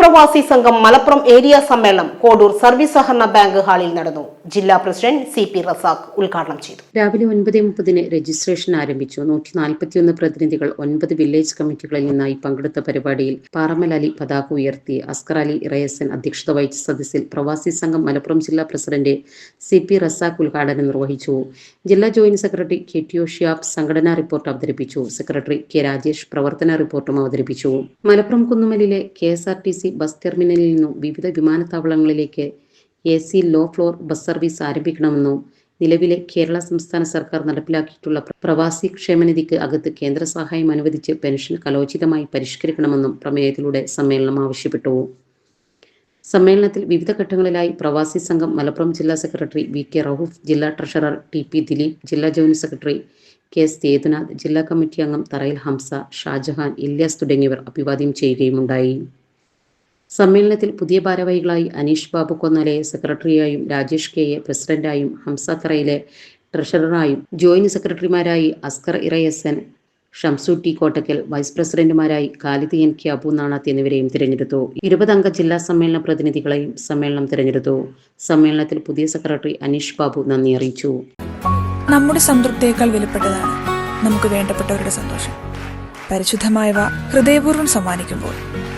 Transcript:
പ്രവാസി സംഘം മലപ്പുറം ഏരിയ സമ്മേളനം കോഡൂർ സർവീസ് സഹകരണ ബാങ്ക് ഹാളിൽ നടന്നു. ജില്ലാ പ്രസിഡന്റ് സി പി റസാഖ് ഉദ്ഘാടനം ചെയ്തു. രാവിലെ ഒൻപത് മുപ്പതിന് രജിസ്ട്രേഷൻ ആരംഭിച്ചു. നൂറ്റി നാൽപ്പത്തിയൊന്ന് പ്രതിനിധികൾ ഒൻപത് വില്ലേജ് കമ്മിറ്റികളിൽ നിന്നായി പങ്കെടുത്ത പരിപാടിയിൽ പാറമൽ അലി പതാക ഉയർത്തി അസ്കർ അലി ഇറയസൻ അധ്യക്ഷത വഹിച്ച സദസ്സിൽ പ്രവാസി സംഘം മലപ്പുറം ജില്ലാ പ്രസിഡന്റ് സി പി റസാഖ് ഉദ്ഘാടനം നിർവഹിച്ചു. ജില്ലാ joint secretary K T O Shiyab സംഘടനാ റിപ്പോർട്ട് അവതരിപ്പിച്ചു. സെക്രട്ടറി കെ രാജേഷ് പ്രവർത്തന റിപ്പോർട്ടും അവതരിപ്പിച്ചു. Malappuram കുന്നുമലിലെ K S R T C bus ടെർമിനലിൽ നിന്നും വിവിധ വിമാനത്താവളങ്ങളിലേക്ക് A C low floor bus service ആരംഭിക്കണമെന്നും നിലവിലെ കേരള സംസ്ഥാന സർക്കാർ നടപ്പിലാക്കിയിട്ടുള്ള പ്ര- പ്രവാസി ക്ഷേമനിധിക്ക് അകത്ത് കേന്ദ്ര സഹായം അനുവദിച്ച് പെൻഷൻ കലോചിതമായി പരിഷ്കരിക്കണമെന്നും പ്രമേയത്തിലൂടെ സമ്മേളനം ആവശ്യപ്പെട്ടു. സമ്മേളനത്തിൽ വിവിധ ഘട്ടങ്ങളിലായി പ്രവാസി സംഘം മലപ്പുറം ജില്ലാ സെക്രട്ടറി വി കെ റൌഫ് ജില്ലാ ട്രഷറർ ടി പി ദിലീപ് ജില്ലാ joint secretary K S Sethunath ജില്ലാ കമ്മിറ്റി അംഗം തറയിൽ ഹംസ ഷാജഹാൻ ഇല്യാസ് തുടങ്ങിയവർ അഭിവാദ്യം ചെയ്യുകയുമുണ്ടായി. സമ്മേളനത്തിൽ പുതിയ ഭാരവാഹികളായി അനീഷ് ബാബു കൊന്നലയെ സെക്രട്ടറിയായും രാജേഷ് കെ എ പ്രസിഡന്റായും ഹംസ തറയിലെ ട്രഷററായും ജോയിന്റ് സെക്രട്ടറിമാരായി അസ്കർ ഇറയസൻ ഷംസു ടി കോട്ടക്കൽ വൈസ് പ്രസിഡന്റുമാരായി ഖാലിദ് എൻ കെ അബു നാണാത്ത് എന്നിവരെയും തിരഞ്ഞെടുത്തു. ഇരുപതംഗ ജില്ലാ സമ്മേളന പ്രതിനിധികളെയും സമ്മേളനം തിരഞ്ഞെടുത്തു. സമ്മേളനത്തിൽ പുതിയ സെക്രട്ടറി അനീഷ് ബാബു നന്ദി അറിയിച്ചു. നമ്മുടെ സംതൃപ്തിയേക്കാൾ വിലപ്പെട്ടതാണ് നമുക്ക് വേണ്ടപ്പെട്ടവരുടെ സന്തോഷം. പരിശുദ്ധമായവ ഹൃദയപൂർവം സമ്മാനിക്കുമ്പോൾ